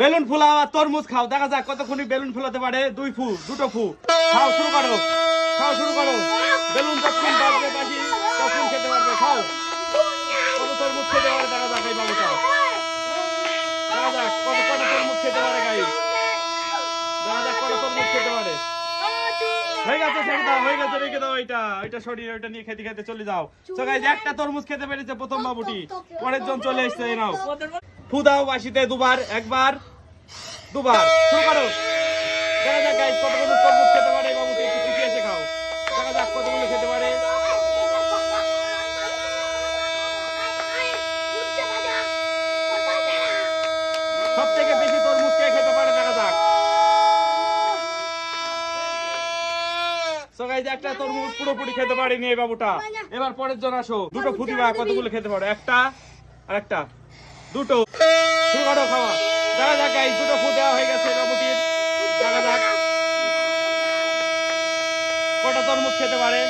Balloon ফুলাও আর তরমুজ খাও। দেখা যাক কতক্ষণ বেলুন ফুলাতে পারে। দুই ফু, দুটো ফু। খাও, শুরু করো। খাও, শুরু করো। বেলুন তখন যাক কত তরমুজ খেতে পারে গাই। তরমুজ খেতে পারে। হয়ে গেছে হয়ে গেছে, রেখে দাও ওইটা নিয়ে খেতে খেতে চলে যাও। একটা তরমুজ খেতে পেরেছে প্রথম বাবুটি। পরের জন চলে এসছে নাও। ফু দাও বাসিতে দুবার একবার দুবার। শুরু করো। পারে সব থেকে বেশি তরমুজ খেতে পারে দেখা যাক। Guys, একটা তরমুজ পুরোপুরি খেতে পারেনি এই বাবুটা। এবার পরের জন আসো। দুটো ফুদিবা কতগুলো খেতে পারো? একটা আর একটা। দুটো। দেখা দেওয়া হয়ে গেছে তরমুজ খেতে পারে?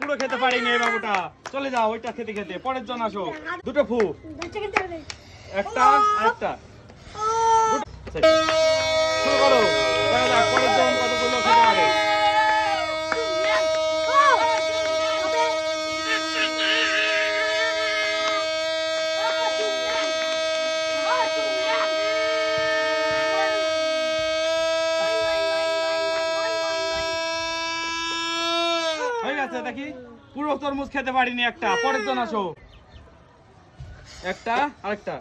পুরো খেতে পারেনি এই বাবুটা। চলে যাও, ওইটা খেতে খেতে। পরের জন আসো। দুটো ফু একটা একটা করো পরের জন হয়ে গেছে, দেখি। পুরো তরমুজ খেতে পারিনি একটা। পরের জন আসো। একটা, আরেকটা।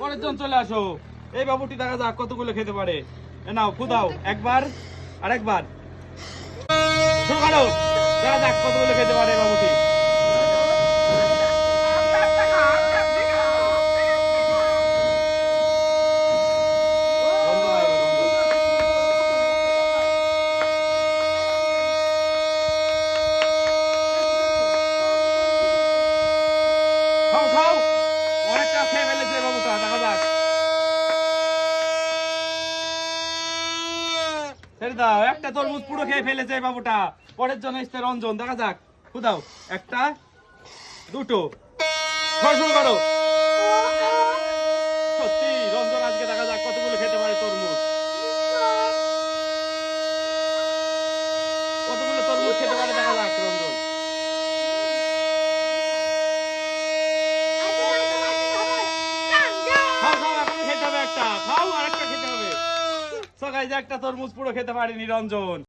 পরের জন চলে আসো। এই বাবুটি দেখা যাক কতগুলো খেতে পারে। নাও ফুদাও একবার, আরেকবার। শুরু করো। দেখা কতগুলো খেতে পারে বাবুটি? দাও। একটা তরমুজ পুরো খেয়ে ফেলেছে বাবুটা। পরের জন্য এসছে রঞ্জন। দেখা যাক। খুদাও। একটা, দুটো। করো। যে একটা তরমুজ পুরো খেতে পারিনি রঞ্জন।